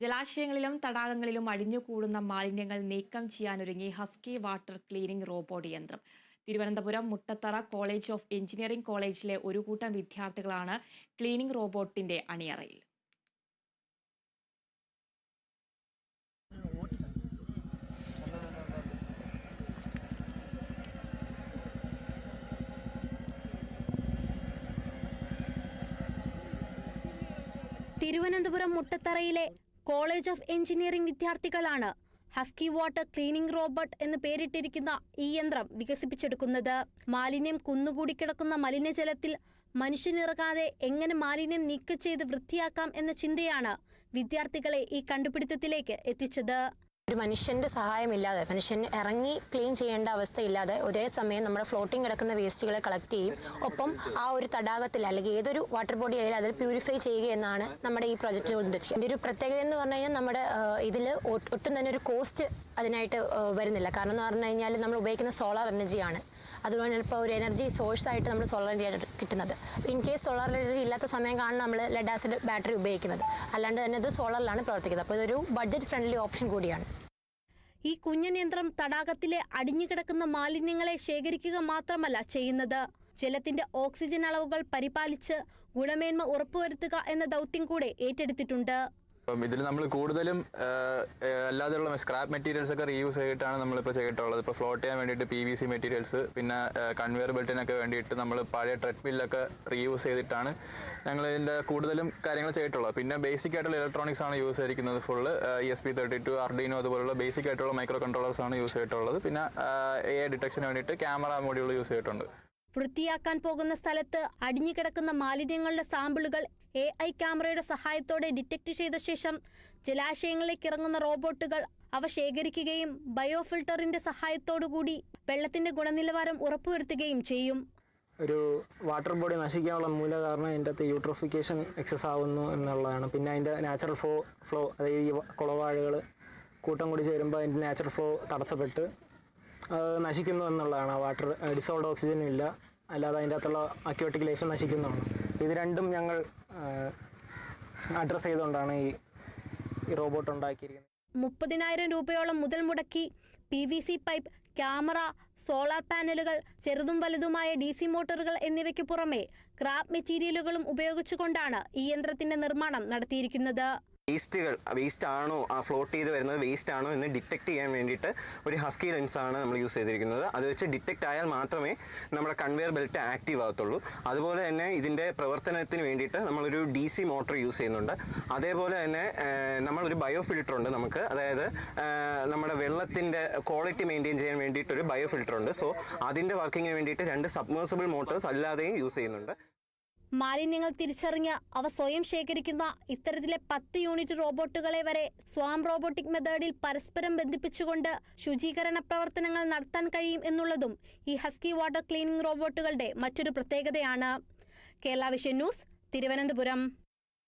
ജലാശയങ്ങളിലും തടാകങ്ങളിലും അടിഞ്ഞുകൂടുന്ന മാലിന്യങ്ങൾ നീക്കം ചെയ്യാനൊരുങ്ങി ഹസ്കി വാട്ടർ ക്ലീനിംഗ് റോബോട്ട് യന്ത്രം. Thiruvananthapuram Muttathara college of engineering കോളേജിലെ ഒരു കൂട്ടം വിദ്യാർത്ഥികളാണ് ക്ലീനിംഗ് റോബോട്ടിന്റെ അണിയറയിൽ. തിരുവനന്തപുരം മുട്ടത്തറയിലെ കോളേജ് ഓഫ് എഞ്ചിനീയറിംഗ് വിദ്യാർത്ഥികളാണ് ഹസ്കി വാട്ടർ ക്ലീനിംഗ് റോബോട്ട് എന്ന് പേരിട്ടിരിക്കുന്ന ഈ യന്ത്രം വികസിപ്പിച്ചെടുക്കുന്നത്. മാലിന്യം കുന്നുകൂടി കിടക്കുന്ന മലിനജലത്തിൽ മനുഷ്യനിറങ്ങാതെ എങ്ങനെ മാലിന്യം നീക്കം ചെയ്ത് വൃത്തിയാക്കാം എന്ന ചിന്തയാണ് വിദ്യാർത്ഥികളെ ഈ കണ്ടുപിടുത്തത്തിലേക്ക് എത്തിച്ചത്. ഒരു മനുഷ്യന്റെ സഹായമില്ലാതെ മനുഷ്യൻ ഇറങ്ങി ക്ലീൻ ചെയ്യേണ്ട അവസ്ഥയില്ലാതെ ഒരേ സമയം നമ്മുടെ ഫ്ലോട്ടിംഗ് കിടക്കുന്ന വേസ്റ്റുകളെ കളക്ട് ചെയ്യും. ഒപ്പം ആ ഒരു തടാകത്തിൽ അല്ലെങ്കിൽ ഏതൊരു വാട്ടർ ബോഡി ആയാലും അതിൽ പ്യൂരിഫൈ ചെയ്യുക എന്നാണ് നമ്മുടെ ഈ പ്രോജക്റ്റ് ഉദ്ദേശിച്ചത് ഇതിന്റെ ഒരു പ്രത്യേകത എന്ന് പറഞ്ഞു കഴിഞ്ഞാൽ നമ്മുടെ ഇതിൽ ഒട്ടും തന്നെ ഒരു കോസ്റ്റ് അതിനായിട്ട് വരുന്നില്ല. കാരണം എന്ന് പറഞ്ഞു കഴിഞ്ഞാൽ നമ്മൾ ഉപയോഗിക്കുന്ന സോളാർ എനർജിയാണ് അതുകൊണ്ട് ഇപ്പോൾ ഒരു എനർജി സോഴ്സ് ആയിട്ട് നമ്മൾ സോളാർ എനർജി കിട്ടുന്നത്. ഇൻ കേസ് സോളാർ എനർജി ഇല്ലാത്ത സമയം കാണുന്ന നമ്മൾ ലെഡ് ആസിഡ് ബാറ്ററി ഉപയോഗിക്കുന്നത്. അല്ലാണ്ട് തന്നെ ഇത് സോളറിലാണ് പ്രവർത്തിക്കുന്നത്. അപ്പോൾ ഇതൊരു ബഡ്ജറ്റ് ഫ്രണ്ട്ലി ഓപ്ഷൻ കൂടിയാണ്. ഈ കുഞ്ഞൻ തടാകത്തിലെ അടിഞ്ഞുകിടക്കുന്ന മാലിന്യങ്ങളെ ശേഖരിക്കുക മാത്രമല്ല ചെയ്യുന്നത്. ജലത്തിന്റെ ഓക്സിജൻ അളവുകൾ പരിപാലിച്ച് ഗുണമേന്മ ഉറപ്പുവരുത്തുക എന്ന ദൗത്യം കൂടെ ഏറ്റെടുത്തിട്ടുണ്ട്. ഇതിൽ നമ്മൾ കൂടുതലും അല്ലാതെയുള്ള സ്ക്രാപ്പ് മെറ്റീരിയൽസ് ഒക്കെ റീയൂസ് ചെയ്തിട്ടാണ് നമ്മളിപ്പോൾ ചെയ്തിട്ടുള്ളത്. ഇപ്പോൾ ഫ്ലോട്ട് ചെയ്യാൻ വേണ്ടിയിട്ട് പി വി സി മെറ്റീരിയൽസ് പിന്നെ കൺവെയർ ബെൽറ്റിനൊക്കെ വേണ്ടിയിട്ട് നമ്മൾ പഴയ ട്രെഡ്മില്ലൊക്കെ റീയൂസ് ചെയ്തിട്ടാണ് ഞങ്ങൾ ഇതിന്റെ കൂടുതലും കാര്യങ്ങൾ ചെയ്തിട്ടുള്ളത്. പിന്നെ ബേസിക് ആയിട്ടുള്ള ഇലക്ട്രോണിക്സ് ആണ് യൂസ് ചെയ്തിരിക്കുന്നത് full E S P thirty two Arduino അതുപോലുള്ള ബേസിക് ആയിട്ടുള്ള മൈക്രോ കൺട്രോളേഴ്സ് ആണ് യൂസ് ചെയ്തിട്ടുള്ളത്. പിന്നെ എ ഡിറ്റക്ഷന് വേണ്ടിയിട്ട് ക്യാമറ മോഡ്യൂൾ യൂസ് ചെയ്തിട്ടുണ്ട്. വൃത്തിയാക്കാൻ പോകുന്ന സ്ഥലത്ത് അടിഞ്ഞുകിടക്കുന്ന മാലിന്യങ്ങളുടെ സാമ്പിളുകൾ എ ഐ ക്യാമറയുടെ സഹായത്തോടെ ഡിറ്റക്ട് ചെയ്ത ശേഷം ജലാശയങ്ങളിലേക്ക് ഇറങ്ങുന്ന റോബോട്ടുകൾ അവ ശേഖരിക്കുകയും ബയോ ഫിൽട്ടറിന്റെ സഹായത്തോടുകൂടി വെള്ളത്തിന്റെ ഗുണനിലവാരം ഉറപ്പുവരുത്തുകയും ചെയ്യും. ഒരു വാട്ടർ ബോഡി നശിക്കാനുള്ള മൂല കാരണം അതിന്റെ അകത്ത് യൂട്രോഫിക്കേഷൻ എക്സസ് ആവുന്നു എന്നുള്ളതാണ്. പിന്നെ അതിന്റെ നാച്ചുറൽ ഫ്ലോ ഫ്ലോ അതായത് ഈ കുളവാഴകൾ കൂട്ടം കൂടി ചേരുമ്പോൾ അതിന്റെ നാച്ചുറൽ ഫ്ലോ തടസ്സപ്പെട്ട് നശിക്കുന്നു എന്നുള്ളതാണ്. ആ വാട്ടർ ഡിസോൾഡ് ഓക്സിജനും ഇല്ല. അല്ലാതെ അതിന്റെ അകത്തുള്ള അക്യോട്ടിക് ലൈഫ് നശിക്കുന്നതാണ്. ഇത് രണ്ടും ഞങ്ങൾ അഡ്രസ്സ് ചെയ്തുകൊണ്ടാണ് ഈ റോബോട്ട് ഉണ്ടാക്കിയിരിക്കുന്നത്. മുപ്പതിനായിരം രൂപയോളം മുതൽ മുടക്കി P V C pipe camera solar പാനലുകൾ ചെറുതും വലുതുമായ ഡി സി മോട്ടോറുകൾ എന്നിവയ്ക്ക് പുറമെ ക്രാപ്പ് മെറ്റീരിയലുകളും ഉപയോഗിച്ചുകൊണ്ടാണ് ഈ യന്ത്രത്തിന്റെ നിർമ്മാണം നടത്തിയിരിക്കുന്നത്. വേസ്റ്റുകൾ വേസ്റ്റ് ആണോ ആ ഫ്ലോട്ട് ചെയ്ത് വരുന്നത് വേസ്റ്റ് ആണോ എന്ന് ഡിറ്റക്ട് ചെയ്യാൻ വേണ്ടിയിട്ട് ഒരു ഹസ്കി ലെൻസ് ആണ് നമ്മൾ യൂസ് ചെയ്തിരിക്കുന്നത്. അത് വെച്ച് ഡിറ്റക്ട് ആയാൽ മാത്രമേ നമ്മുടെ കൺവെയർ ബെൽറ്റ് ആക്റ്റീവ് ആകത്തുള്ളൂ. അതുപോലെ തന്നെ ഇതിന്റെ പ്രവർത്തനത്തിന് വേണ്ടിയിട്ട് നമ്മളൊരു ഡി സി മോട്ടർ യൂസ് ചെയ്യുന്നുണ്ട്. അതേപോലെ തന്നെ നമ്മളൊരു ബയോ ഫിൽറ്റർ ഉണ്ട് നമുക്ക്. അതായത് നമ്മുടെ വെള്ളത്തിന്റെ ക്വാളിറ്റി മെയിന്റെയിൻ ചെയ്യാൻ വേണ്ടിയിട്ടൊരു ബയോ ഫിൽറ്റർ ഉണ്ട്. സോ അതിന്റെ വർക്കിങ്ങിന് വേണ്ടിയിട്ട് രണ്ട് സബ്മേഴ്സിബിൾ മോട്ടേഴ്സ് അല്ലാതെയും യൂസ് ചെയ്യുന്നുണ്ട്. മാലിന്യങ്ങൾ തിരിച്ചറിഞ്ഞ് അവ സ്വയം ശേഖരിക്കുന്ന ഇത്തരത്തിലെ പത്ത് യൂണിറ്റ് റോബോട്ടുകളെ വരെ സ്വാം റോബോട്ടിക് മെത്തേഡിൽ പരസ്പരം ബന്ധിപ്പിച്ചുകൊണ്ട് ശുചീകരണ പ്രവർത്തനങ്ങൾ നടത്താൻ കഴിയും എന്നുള്ളതും ഈ ഹസ്കി വാട്ടർ ക്ലീനിംഗ് റോബോട്ടുകളുടെ മറ്റൊരു പ്രത്യേകതയാണ്. Kerala vision news Thiruvananthapuram.